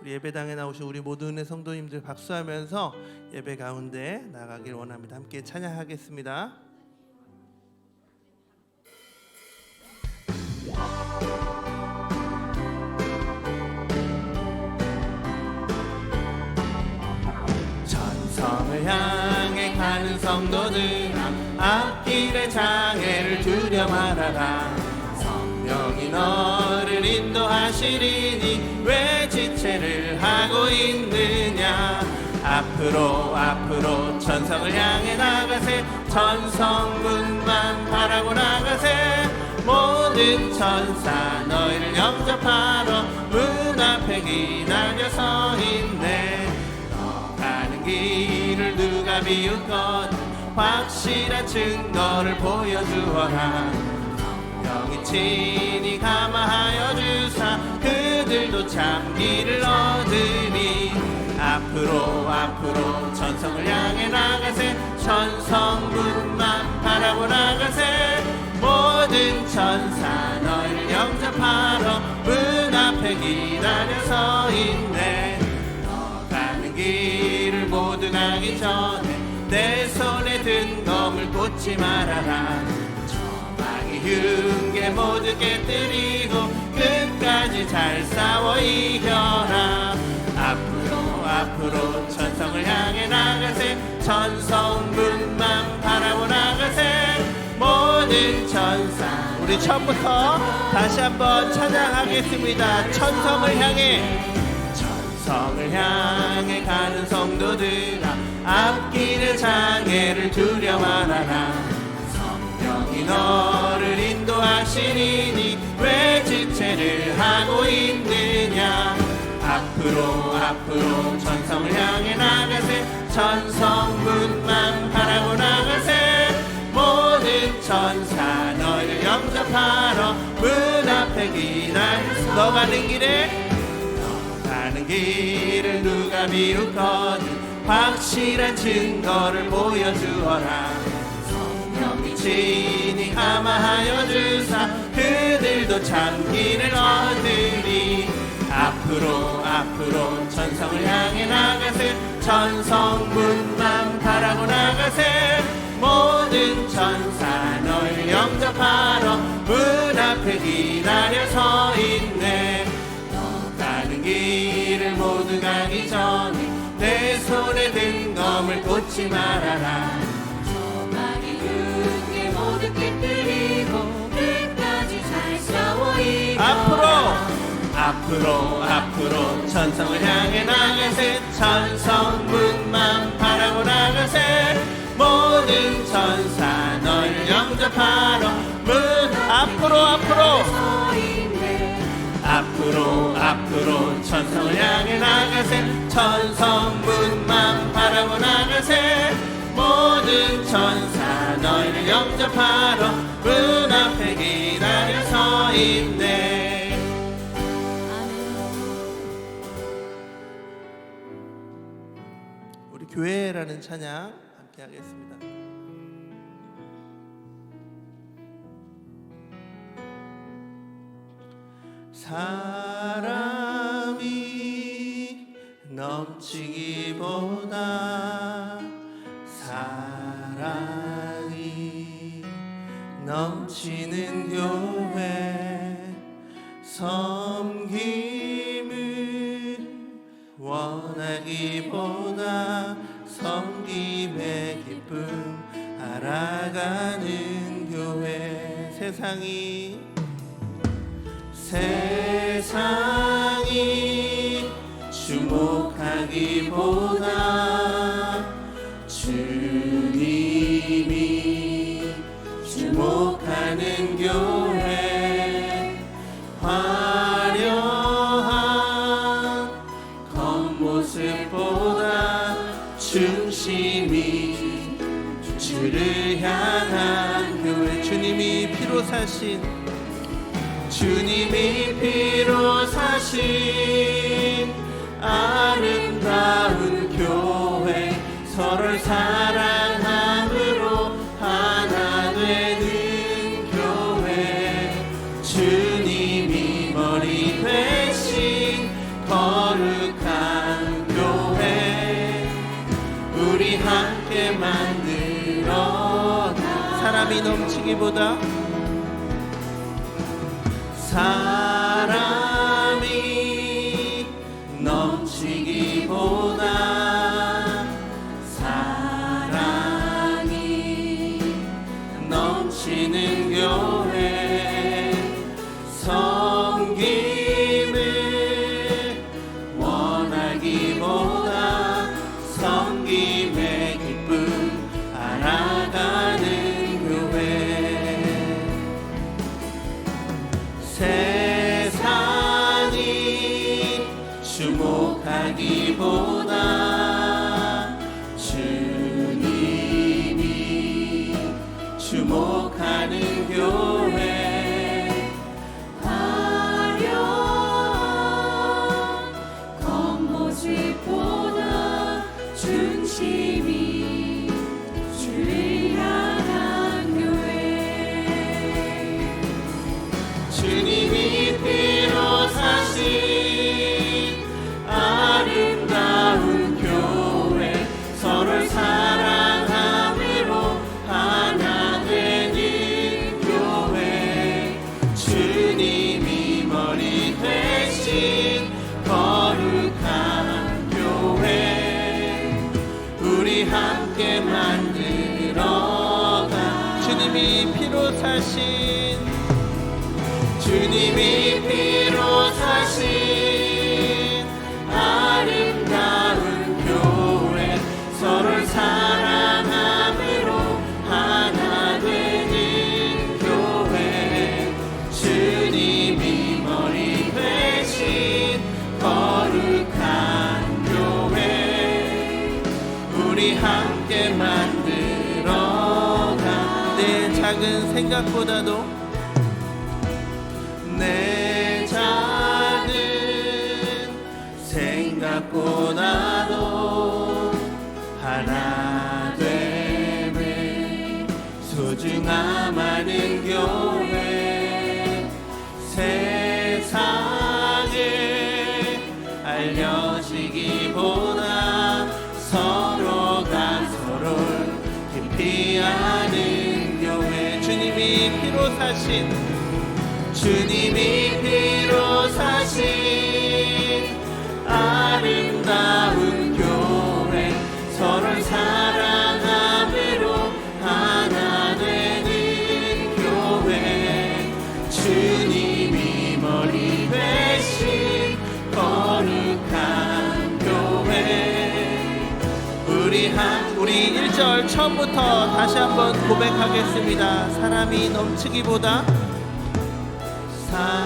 우리 예배당에 나오신 우리 모든 은혜 성도님들 박수하면서 예배 가운데 나가길 원합니다. 함께 찬양하겠습니다. 천성을 향해 가는 성도들아 앞길의 장애를 두려 말아라 성령이 너를 인도하시리니 왜 지체를 하고 있느냐? 앞으로 앞으로 천성을 향해 나가세. 천성문만 바라고 나가세. 모든 천사 너희를 영접하러 문 앞에 기다려 서 있네. 너 가는 길을 누가 비웃건 확실한 증거를 보여주어라 친히 감화하여 주사 그들도 참 길을 얻으니 앞으로 앞으로 천성을 향해 나가세 천성문만 바라보 나가세. 모든 천사 너희를 영접하러 문 앞에 기다려 서 있네. 너 가는 길을 모두 가기 전에 내 손에 든 검을 꽂지 말아라 흉계 모두 깨뜨리고 끝까지 잘 싸워 이겨라. 앞으로 앞으로 천성을 향해 나가세. 천성문만 바라보 나가세. 모든 천사 우리 처음부터 다시 한번 찬양하겠습니다. 천성을 향해. 천성을 향해 가는 성도들아 앞길의 장애를 두려 말아라. 성령이 너를 인도하시리니 왜 지체를 하고 있느냐? 앞으로 앞으로 천성을 향해 나가세. 천성문만 바라고 나가세. 모든 천사 너희를 영접하러 문 앞에 기다려 너 가는 길에 가는 길을 누가 비웃거든. 확실한 증거를 보여주어라. 성령이 친히 감화하여 주사. 그들도 참 길을 얻으리. 앞으로 앞으로 천성을 향해 나가세. 천성문만 바라고 나가세. 모든 천사 널 영접하러 문 앞에 기다려 서있 앞으로 앞으로. 천성을 향해 나가세. 천성문만 바라고 나가세. 모든 천사 널 영접하러. 문 앞으로 앞으로. 앞으로 앞으로. 천성을 향해 나가세. 천성문만 바라고 나가세. 모든 천사 너희를 영접하러. 문 앞에 기다려 서 있네 교회라는 찬양 함께 하겠습니다. 사람이 넘치기보다 사랑이 넘치는 교회 섬 알아가는 교회 세상이. 세상이 주목하기보다 주를 향한 교회. 주님이 피로 사신 주님이 피로 사신 아름다운 교회. 서로 사랑함으로 하나 되는 교회. 주님이 머리 되신 거룩한 교회. 우리 함께 만든 사람이 넘치기보다 사람 주님이 작은 생각보다도 내 작은 생각보다도 하나 됨을 소중함 하는 교회. 사신 주님이 그 처음부터 다시 한번 고백하겠습니다. 사람이 넘치기보다 사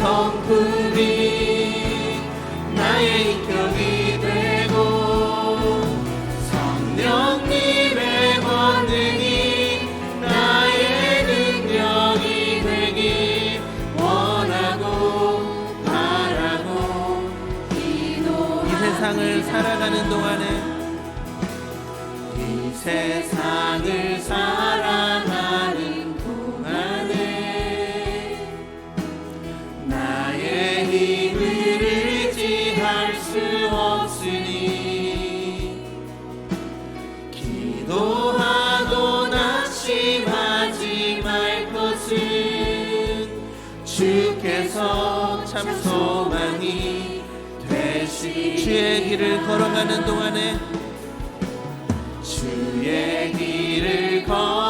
성품이 나의 인격이 되고 성령님의 권능이 나의 능력이 되길 원하고 바라고 기도이 세상을 살아가는 동안에 이 세상을 살아 길을 걸어가는 동안에 주의 길을 걸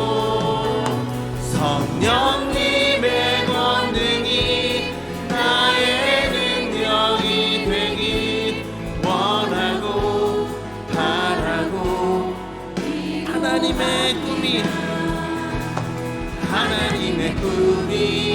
하나님의 꿈이